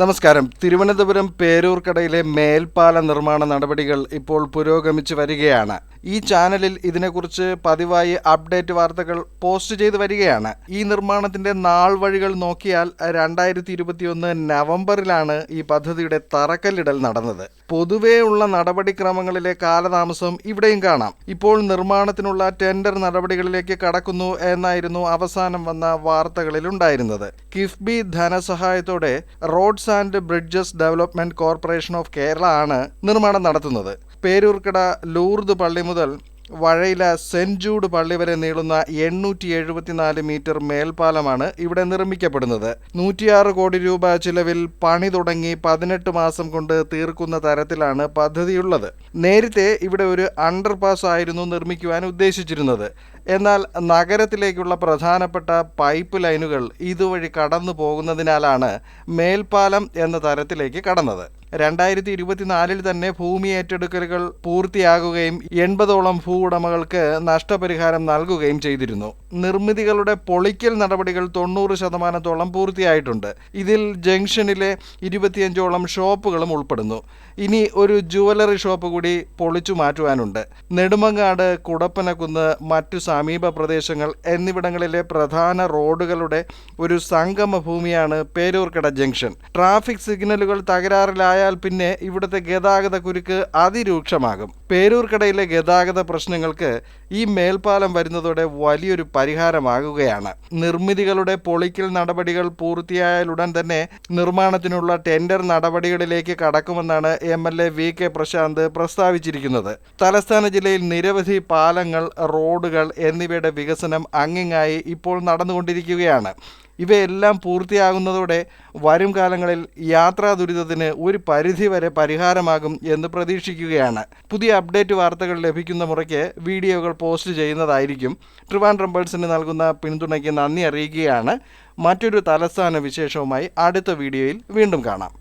നമസ്കാരം. തിരുവനന്തപുരം പേരൂർക്കടയിലെ മേൽപ്പാല നിർമ്മാണ നടപടികൾ ഇപ്പോൾ പുരോഗമിച്ചു വരികയാണ്. ഈ ചാനലിൽ ഇതിനെക്കുറിച്ച് പതിവായി അപ്ഡേറ്റ് വാർത്തകൾ പോസ്റ്റ് ചെയ്തു വരികയാണ്. ഈ നിർമ്മാണത്തിന്റെ നാൾ വഴികൾ നോക്കിയാൽ രണ്ടായിരത്തി ഇരുപത്തിയൊന്ന് നവംബറിലാണ് ഈ പദ്ധതിയുടെ തറക്കല്ലിടൽ നടന്നത്. പൊതുവേ ഉള്ള നടപടിക്രമങ്ങളിലെ കാലതാമസം ഇവിടെയും കാണാം. ഇപ്പോൾ നിർമ്മാണത്തിനുള്ള ടെൻഡർ നടപടികളിലേക്ക് കടക്കുന്നു എന്നായിരുന്നു അവസാനം വന്ന വാർത്തകളിൽ ഉണ്ടായിരുന്നത്. KIIFB ധനസഹായത്തോടെ roads and bridges development corporation of Kerala ആണ് നിർമ്മാണം നടത്തുന്നത്. പേരൂർക്കട ലൂർദ് പള്ളി മുതൽ വഴയില സെന്റ് ജൂഡ് പള്ളി വരെ നീളുന്ന എണ്ണൂറ്റി എഴുപത്തിനാല് മീറ്റർ മേൽപ്പാലമാണ് ഇവിടെ നിർമ്മിക്കപ്പെടുന്നത്. നൂറ്റിയാറ് കോടി രൂപ ചിലവിൽ പണി തുടങ്ങി പതിനെട്ട് മാസം കൊണ്ട് തീർക്കുന്ന തരത്തിലാണ് പദ്ധതിയുള്ളത്. നേരത്തെ ഇവിടെ ഒരു അണ്ടർപാസ് ആയിരുന്നു നിർമ്മിക്കുവാൻ ഉദ്ദേശിച്ചിരുന്നത്. എന്നാൽ നഗരത്തിലേക്കുള്ള പ്രധാനപ്പെട്ട പൈപ്പ് ലൈനുകൾ ഇതുവഴി കടന്നു പോകുന്നതിനാലാണ് മേൽപ്പാലം എന്ന തരത്തിലേക്ക് കടന്നത്. രണ്ടായിരത്തി ഇരുപത്തിനാലിൽ തന്നെ ഭൂമി ഏറ്റെടുക്കലുകൾ പൂർത്തിയാകുകയും എൺപതോളം ഭൂ ഉടമകൾക്ക് നഷ്ടപരിഹാരം നൽകുകയും ചെയ്തിരുന്നു. നിർമ്മിതികളുടെ പൊളിക്കൽ നടപടികൾ തൊണ്ണൂറ് ശതമാനത്തോളം പൂർത്തിയായിട്ടുണ്ട്. ഇതിൽ ജംഗ്ഷനിലെ ഇരുപത്തിയഞ്ചോളം ഷോപ്പുകളും ഉൾപ്പെടുന്നു. ഇനി ഒരു ജുവലറി ഷോപ്പ് കൂടി പൊളിച്ചു മാറ്റുവാനുണ്ട്. നെടുമങ്ങാട് കുടപ്പനക്കുന്ന് മറ്റു സമീപ പ്രദേശങ്ങൾ എന്നിവിടങ്ങളിലെ പ്രധാന റോഡുകളുടെ ഒരു സംഗമ ഭൂമിയാണ് പേരൂർക്കട ജംഗ്ഷൻ. ട്രാഫിക് സിഗ്നലുകൾ തകരാറിലായാൽ പിന്നെ ഇവിടുത്തെ ഗതാഗത കുരുക്ക് അതിരൂക്ഷമാകും. പേരൂർക്കടയിലെ ഗതാഗത പ്രശ്നങ്ങൾക്ക് ഈ മേൽപ്പാലം വരുന്നതോടെ വലിയൊരു പരിഹാരമാകുകയാണ്. നിർമ്മിതികളുടെ പൊളിക്കൽ നടപടികൾ പൂർത്തിയായാലുടൻ തന്നെ നിർമ്മാണത്തിനുള്ള ടെൻഡർ നടപടികളിലേക്ക് കടക്കുമെന്നാണ് M L A V K Prashanth പ്രസ്താവിച്ചിരിക്കുന്നത്. തലസ്ഥാന ജില്ലയിൽ നിരവധി പാലങ്ങൾ റോഡുകൾ എന്നിവയുടെ വികസനം അങ്ങിങ്ങായി ഇപ്പോൾ നടന്നുകൊണ്ടിരിക്കുകയാണ്. ഇവയെല്ലാം പൂർത്തിയാകുന്നതോടെ വരും കാലങ്ങളിൽ യാത്രാ ദുരിതത്തിന് ഒരു പരിധി വരെ പരിഹാരമാകും എന്ന് പ്രതീക്ഷിക്കുകയാണ്. പുതിയ അപ്ഡേറ്റ് വാർത്തകൾ ലഭിക്കുന്ന മുറയ്ക്ക് വീഡിയോകൾ പോസ്റ്റ് ചെയ്യുന്നതായിരിക്കും. ട്രിവാൻഡ്രം ബേഴ്സിന് നൽകുന്ന പിന്തുണയ്ക്ക് നന്ദി അറിയിക്കുകയാണ്. മറ്റൊരു തലസ്ഥാന വിശേഷവുമായി അടുത്ത വീഡിയോയിൽ വീണ്ടും കാണാം.